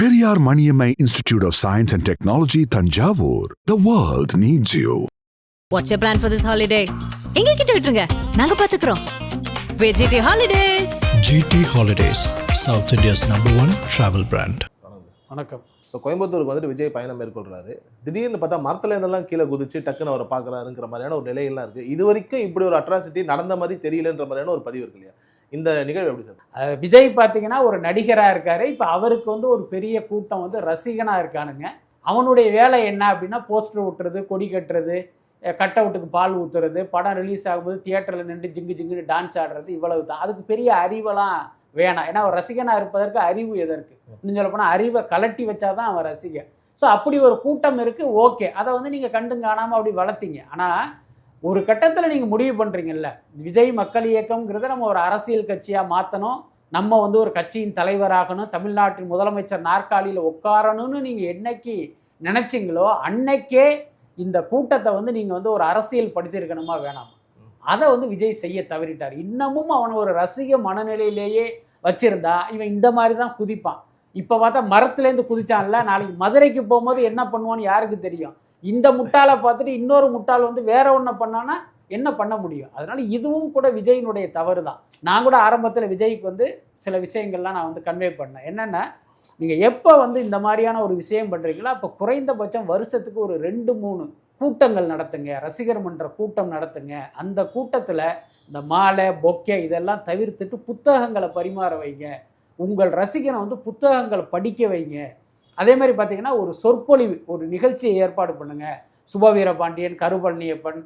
Periyar Maniammai Institute of Science and Technology, Tanjavur. The world needs you. What's your plan for this holiday எங்க கிட்ட விட்டுருங்க. நாங்க பாத்துக்கிறோம். வெஜிடி holidays GT Holidays, South India's number one travel brand. வணக்கம். இப்போ கோயம்புத்தூருக்கு வந்துட்டு விஜய் பயணம் மேற்கொள்றாரு. திடீர்னு பார்த்தா மரத்துல இருந்தெல்லாம் கீழே குதிச்சு டக்குன்னு அவரை பார்க்குறாருங்கிற மாதிரியான ஒரு நிலையெல்லாம் இருக்கு. இது வரைக்கும் இப்படி ஒரு அட்ராசிட்டி நடந்த மாதிரி தெரியலன்ற மாதிரியான ஒரு பதிவு இருக்கு இல்லையா? இந்த நிகழ்வு எப்படி சார்? விஜய் பார்த்தீங்கன்னா ஒரு நடிகராக இருக்காரு. இப்போ அவருக்கு வந்து ஒரு பெரிய கூட்டம் வந்து ரசிகனாக இருக்கானுங்க. அவனுடைய வேலை என்ன அப்படின்னா போஸ்டர் ஒட்டுறது கொடி கட்டுறது கட் அவுட்டுக்கு பால் ஊற்றுறது படம் ரிலீஸ் ஆகும்போது தியேட்டரில் நின்று ஜிங்கு ஜிங்குன்னு டான்ஸ் ஆடுறது இவ்வளவு தான் அதுக்கு பெரிய அறிவெல்லாம் வேணாம். ஏன்னா ஒரு ரசிகனாக இருப்பதற்கு அறிவு எதற்கு இன்னும் சொல்ல போனால் அறிவை கலட்டி வச்சாதான் அவன் ரசிகன். ஸோ அப்படி ஒரு கூட்டம் இருக்குது ஓகே அதை வந்து நீங்கள் கண்டும் காணாமல் அப்படி வளர்த்தீங்க. ஆனால் ஒரு கட்டத்தில் நீங்கள் முடிவு பண்ணுறீங்கல்ல விஜய் மக்கள் இயக்கம்ங்கிறத நம்ம ஒரு அரசியல் கட்சியாக மாற்றணும் நம்ம வந்து ஒரு கட்சியின் தலைவராகணும். தமிழ்நாட்டின் முதலமைச்சர் நாற்காலியில் உட்காரணும்னு நீங்கள் என்னைக்கு நினச்சிங்களோ அன்னைக்கே இந்த கூட்டத்தை வந்து நீங்கள் வந்து ஒரு அரசியல் படுத்தியிருக்கணுமா வேணாமா? அதை வந்து விஜய் செய்ய தவறிட்டார். இன்னமும் அவன் ஒரு ரசிக மனநிலையிலேயே வச்சிருந்தா இவன் இந்த மாதிரி தான் குதிப்பான். இப்போ பார்த்தா மரத்துலேருந்து குதிச்சான்ல. நாளைக்கு மதுரைக்கு போகும்போது என்ன பண்ணுவான்னு யாருக்கு தெரியும்? இந்த முட்டாளை பார்த்துட்டு இன்னொரு முட்டாள் வந்து வேற ஒன்றை பண்ணான்னா என்ன பண்ண முடியும்? அதனால இதுவும் கூட விஜயினுடைய தவறு தான் நான் கூட ஆரம்பத்தில் விஜய்க்கு வந்து சில விஷயங்கள்லாம் நான் வந்து கன்வே பண்ணேன். என்னென்னா நீங்கள் எப்போ வந்து இந்த மாதிரியான ஒரு விஷயம் பண்ணுறீங்களோ அப்போ குறைந்தபட்சம் வருஷத்துக்கு ஒரு ரெண்டு மூணு கூட்டங்கள் நடத்துங்க. ரசிகர் மன்ற கூட்டம் நடத்துங்க. அந்த கூட்டத்தில் இந்த மாலை பொக்கே இதெல்லாம் தவிர்த்துட்டு புத்தகங்களை பரிமாற வைங்க. உங்கள் ரசிகனை வந்து புத்தகங்களை படிக்க வைங்க. அதே மாதிரி பார்த்தீங்கன்னா ஒரு சொற்பொழிவு ஒரு நிகழ்ச்சியை ஏற்பாடு பண்ணுங்கள் சுபவீர பாண்டியன் கருபழனியப்பன்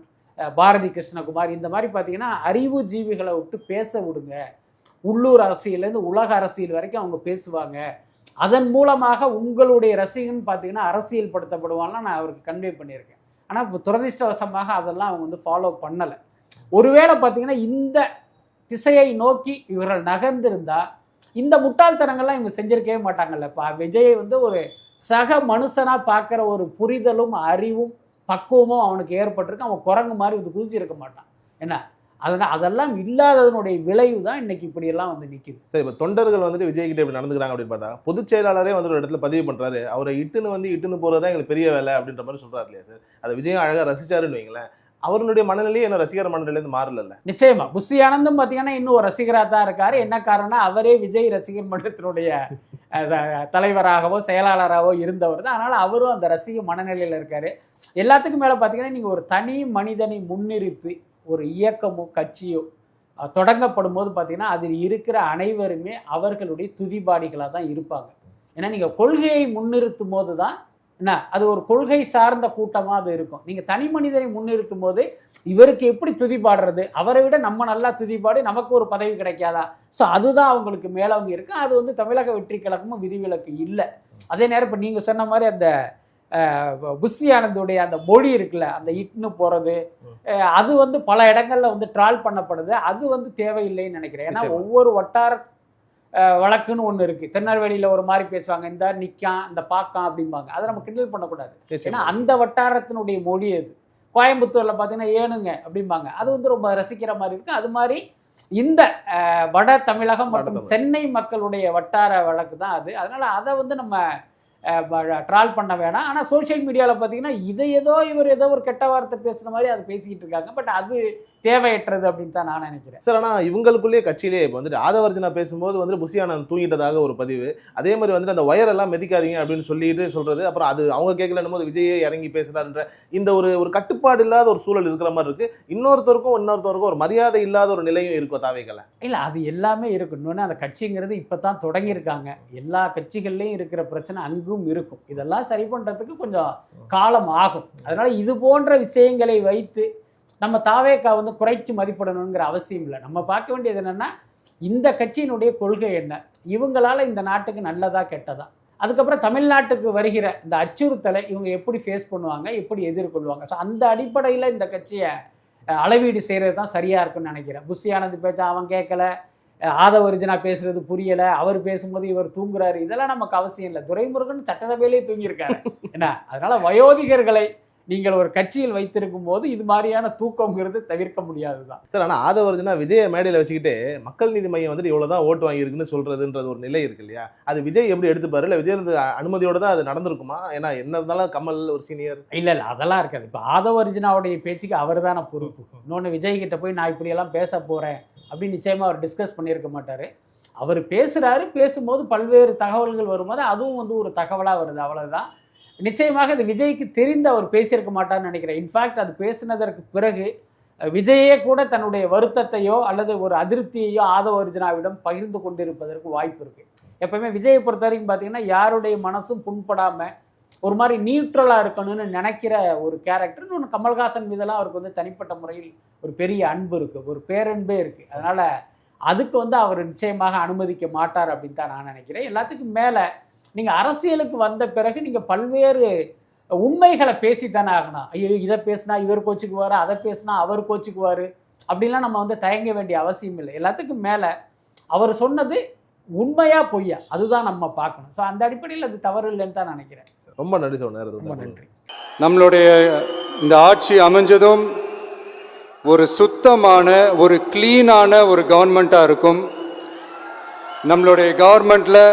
பாரதி கிருஷ்ணகுமார் இந்த மாதிரி பார்த்தீங்கன்னா அறிவு ஜீவிகளை விட்டு பேச விடுங்க. உள்ளூர் அரசியலேருந்து உலக அரசியல் வரைக்கும் அவங்க பேசுவாங்க. அதன் மூலமாக உங்களுடைய ரசிகன் பார்த்தீங்கன்னா அரசியல் படுத்தப்படுவான்லாம் நான் அவருக்கு கன்வே பண்ணியிருக்கேன். ஆனால் இப்போ துரதிர்ஷ்டவசமாக அதெல்லாம் அவங்க வந்து ஃபாலோ பண்ணலை. ஒருவேளை பார்த்தீங்கன்னா இந்த திசையை நோக்கி இவர்கள் நகர்ந்திருந்தால் இந்த முட்டாள்தனங்கள்லாம் இவங்க செஞ்சிருக்கவே மாட்டாங்கல்ல. இப்போ விஜயை வந்து ஒரு சக மனுஷனாக பார்க்குற ஒரு புரிதலும் அறிவும் பக்குவமும் அவனுக்கு ஏற்பட்டிருக்கு. அவன் குரங்கு மாதிரி வந்து குதிச்சிருக்க மாட்டான். என்ன? அதனால் அதெல்லாம் இல்லாததனுடைய விளைவு தான் இன்னைக்கு இப்படியெல்லாம் வந்து நிற்கிது சரி இப்போ தொண்டர்கள் வந்துட்டு விஜய் கிட்ட இப்படி நடந்துக்கிறாங்க அப்படின்னு பார்த்தா பொதுச் செயலாளரே வந்து ஒரு இடத்துல பதிவு பண்ணுறாரு அவரை இட்டுன்னு வந்து இட்டுன்னு போறதா எங்களுக்கு பெரிய வேலை அப்படின்ற மாதிரி சொல்கிறாரு இல்லையா சார்? அதை விஜயம் அழகாக ரசிச்சாருன்னு வைங்களேன். அவருடைய மனநிலையே என்ன ரசிகர் மனநிலையிலேருந்து மாறல நிச்சயமா. புஷி ஆனந்தும் பார்த்தீங்கன்னா இன்னும் ஒரு ரசிகராக தான் இருக்காரு. என்ன காரணம் அவரே விஜய் ரசிகர் மன்றத்தினுடைய த- தலைவராகவோ செயலாளராகவோ இருந்தவர் தான். அதனால அவரும் அந்த ரசிக மனநிலையில் இருக்காரு. எல்லாத்துக்கும் மேலே பார்த்தீங்கன்னா நீங்கள் ஒரு தனி மனிதனை முன்னிறுத்தி ஒரு இயக்கமோ கட்சியோ தொடங்கப்படும் போது பார்த்தீங்கன்னா அதில் இருக்கிற அனைவருமே அவர்களுடைய துதிபாடிகளாக தான் இருப்பாங்க. ஏன்னா நீங்கள் கொள்கையை முன்னிறுத்தும் போது தான் என்ன? அது ஒரு கொள்கை சார்ந்த கூட்டமாக அது இருக்கும். நீங்கள் தனி மனிதனை முன்னிறுத்தும் போது இவருக்கு எப்படி துதி பாடுறது? அவரை விட நம்ம நல்லா துதி பாடி நமக்கு ஒரு பதவி கிடைக்காதா? ஸோ அதுதான் அவங்களுக்கு மேலவங்க இருக்கு. அது வந்து தமிழக வெற்றி கழகமும் விதிவிலக்கு இல்லை. அதே நேரம் இப்போ நீங்கள் சொன்ன மாதிரி அந்த புஷி ஆனந்துடைய அந்த மொழி இருக்குல்ல அந்த இட்னு போகிறது அது வந்து பல இடங்கள்ல வந்து ட்ரால் பண்ணப்படுது. அது வந்து தேவையில்லைன்னு நினைக்கிறேன். ஏன்னா. ஒவ்வொரு வட்டார வழக்குன்னு ஒன்று இருக்குது திருநெல்வேலியில் ஒரு மாதிரி பேசுவாங்க. இந்த நிக்கான் இந்த பாக்கான் அப்படிம்பாங்க. அதை நம்ம கிண்டல் பண்ணக்கூடாது. ஏன்னா அந்த வட்டாரத்தினுடைய மொழி அது. கோயம்புத்தூர்ல பார்த்தீங்கன்னா ஏனுங்க அப்படிம்பாங்க. அது வந்து ரொம்ப ரசிக்கிற மாதிரி இருக்கு. அது மாதிரி இந்த வட தமிழகம் மற்றும். சென்னை மக்களுடைய வட்டார வழக்கு தான் அது. அதனால அதை வந்து நம்ம ட்ரால் பண்ண வேணாம். ஆனால் சோஷியல் மீடியாவில் பார்த்தீங்கன்னா இதை ஏதோ இவர் ஏதோ ஒரு கெட்ட வார்த்தை பேசுன மாதிரி அதை பேசிக்கிட்டு இருக்காங்க. பட் அது தேவையற்றது அப்படின்னு தான் நான் நினைக்கிறேன். சார் ஆனால் இவங்களுக்குள்ளேயே கட்சியிலே இப்போ வந்துட்டு ஆதவர்ஜனா பேசும்போது வந்து புசியானந்த் தூங்கிட்டதாக ஒரு பதிவு. அதே மாதிரி வந்துட்டு அந்த ஒயரெல்லாம் மிதிக்காதீங்க அப்படின்னு சொல்லிட்டு சொல்றது. அப்புறம் அது அவங்க கேட்கலன்னும் போது விஜயே இறங்கி பேசுறாருன்ற இந்த ஒரு ஒரு கட்டுப்பாடு இல்லாத ஒரு சூழல் இருக்கிற மாதிரி இருக்கு. இன்னொருத்தருக்கும் இன்னொருத்தருக்கும் ஒரு மரியாதை இல்லாத ஒரு நிலையும் இருக்கும் தாவைகளை இல்லை அது எல்லாமே இருக்கும் இன்னொன்று அந்த கட்சிங்கிறது இப்போ தான் தொடங்கியிருக்காங்க. எல்லா கட்சிகள்லையும் இருக்கிற பிரச்சனை அங்கும் இருக்கும். இதெல்லாம் சரி பண்ணுறதுக்கு கொஞ்சம் காலம் ஆகும். அதனால இது போன்ற விஷயங்களை வைத்து நம்ம தாவேக்கா வந்து குறைச்சி மதிப்பிடணுங்கிற அவசியம் இல்லை. நம்ம பார்க்க வேண்டியது என்னென்னா இந்த கட்சியினுடைய கொள்கை என்ன? இவங்களால் இந்த நாட்டுக்கு நல்லதா கெட்டதா? அதுக்கப்புறம் தமிழ்நாட்டுக்கு வருகிற இந்த அச்சுறுத்தலை இவங்க எப்படி ஃபேஸ் பண்ணுவாங்க எப்படி எதிர்கொள்வாங்க? ஸோ அந்த அடிப்படையில் இந்த கட்சியை அளவீடு செய்கிறது தான் சரியாக இருக்குன்னு நினைக்கிறேன். புஷி ஆனந்த் பேச்சா அவன் கேட்கல அஹ், ஆதவர்ஜனா பேசுறது புரியலை அவர் பேசும்போது இவர் தூங்குறாரு. இதெல்லாம் நமக்கு அவசியம் இல்லை. துரைமுருகன் சட்டசபையிலேயே தூங்கியிருக்காரு. என்ன? அதனால வயோதிகர்களை நீங்கள் ஒரு கட்சியில் வைத்திருக்கும் போது இது மாதிரியான தூக்கங்கிறது தவிர்க்க முடியாதுதான். சார் ஆனா ஆதவர்ஜனா விஜய மேடையில வச்சுக்கிட்டு மக்கள் நீதி மையம் வந்துட்டு இவ்வளவுதான் ஓட்டு வாங்கியிருக்குன்னு சொல்றதுன்றது ஒரு நிலை இருக்கு இல்லையா? அது விஜய் எப்படி எடுத்துப்பாரு? இல்ல விஜய் அனுமதியோட தான் அது நடந்திருக்குமா? ஏன்னா என்ன இருந்தாலும் கமல் ஒரு சீனியர். இல்ல இல்ல அதெல்லாம் இருக்காது. இப்போ ஆதவ அர்ஜுனாவுடைய பேச்சுக்கு அவர் தானே பொறுப்பு. இன்னொன்று விஜய் கிட்ட போய் நான் இப்படியெல்லாம் பேச போறேன் அப்படின்னு நிச்சயமா அவர் டிஸ்கஸ் பண்ணியிருக்க மாட்டாரு. அவர் பேசுறாரு பேசும்போது பல்வேறு தகவல்கள் வரும்போது அதுவும் வந்து ஒரு தகவலாக வருது. அவ்வளவுதான். நிச்சயமாக இது விஜய்க்கு தெரிந்து அவர் பேசியிருக்க மாட்டார்னு நினைக்கிறேன். இன்ஃபேக்ட் அது பேசினதற்கு பிறகு விஜயே கூட தன்னுடைய வருத்தத்தையோ அல்லது ஒரு அதிருப்தியையோ ஆதவ அர்ஜுனாவிடம் பகிர்ந்து கொண்டிருப்பதற்கு வாய்ப்பு இருக்குது எப்பவுமே விஜயை பொறுத்த வரைக்கும் பார்த்தீங்கன்னா யாருடைய மனசும் புண்படாமல் ஒரு மாதிரி நியூட்ரலாக இருக்கணும்னு நினைக்கிற ஒரு கேரக்டர் இன்னொன்று கமல்ஹாசன் மீதெல்லாம் அவருக்கு வந்து தனிப்பட்ட முறையில் ஒரு பெரிய அன்பு இருக்குது ஒரு பேரன்பே இருக்குது அதனால் அதுக்கு வந்து அவர் நிச்சயமாக அனுமதிக்க மாட்டார் அப்படின்னு தான் நான் நினைக்கிறேன். எல்லாத்துக்கும் மேலே நீங்கள் அரசியலுக்கு வந்த பிறகு நீங்கள் பல்வேறு உண்மைகளை பேசித்தானே ஆகணும். ஐயோ இதை பேசினா இவர் கோச்சுக்குவார் அதை பேசினா அவர் கோச்சுக்குவார். அப்படிலாம் நம்ம வந்து தயங்க வேண்டிய அவசியம் இல்லை. எல்லாத்துக்கும் மேலே அவர் சொன்னது உண்மையா பொய்யா அதுதான் நம்ம பார்க்கணும். ஸோ அந்த அடிப்படையில் அது தவறு இல்லைன்னு தான் நினைக்கிறேன். ரொம்ப நன்றி சார் நேரத்துக்கு ரொம்ப. நன்றி. நம்மளுடைய இந்த ஆட்சி அமைஞ்சதும் ஒரு சுத்தமான ஒரு க்ளீனான ஒரு கவர்மெண்ட்டாக இருக்கும். நம்மளுடைய கவர்மெண்ட்டில்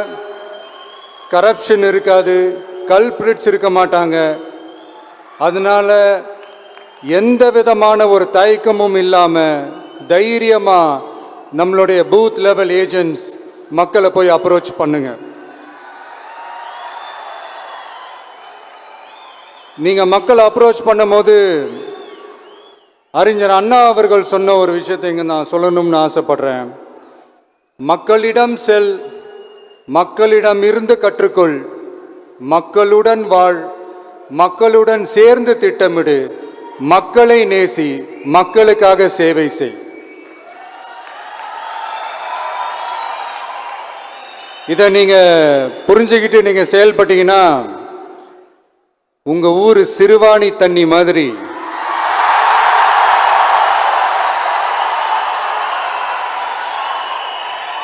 கரப்ஷன் இருக்காது கல்பிரிட்ஸ் இருக்க மாட்டாங்க. அதனால எந்த விதமான ஒரு தயக்கமும் இல்லாமல் தைரியமாக நம்மளுடைய பூத் லெவல் ஏஜென்ட்ஸ் மக்களை போய் அப்ரோச் பண்ணுங்க. நீங்கள் மக்களை அப்ரோச் பண்ணும்போது அறிஞர் அண்ணா அவர்கள் சொன்ன ஒரு விஷயத்தை இங்கே நான் சொல்லணும்னு ஆசைப்படுறேன். மக்களிடம் செல் மக்களிடம் இருந்து கற்றுக்கொள். மக்களுடன் வாழ். மக்களுடன் சேர்ந்து திட்டமிடு. மக்களை நேசி. மக்களுக்காக சேவை செய். இதை நீங்கள் புரிஞ்சுக்கிட்டு நீங்கள் செயல்பட்டீங்கன்னா உங்கள் ஊர் சிறுவாணி தண்ணி மாதிரி.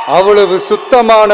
அவ்வளவு சுத்தமான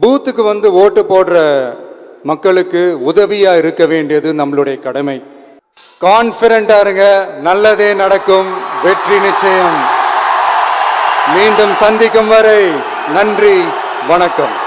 பூத்துக்கு வந்து ஓட்டு போடுற மக்களுக்கு உதவியாக இருக்க வேண்டியது நம்மளுடைய கடமை. கான்பிடண்டா இருங்க. நல்லதே நடக்கும். வெற்றி நிச்சயம். மீண்டும் சந்திக்கும் வரை நன்றி. வணக்கம்.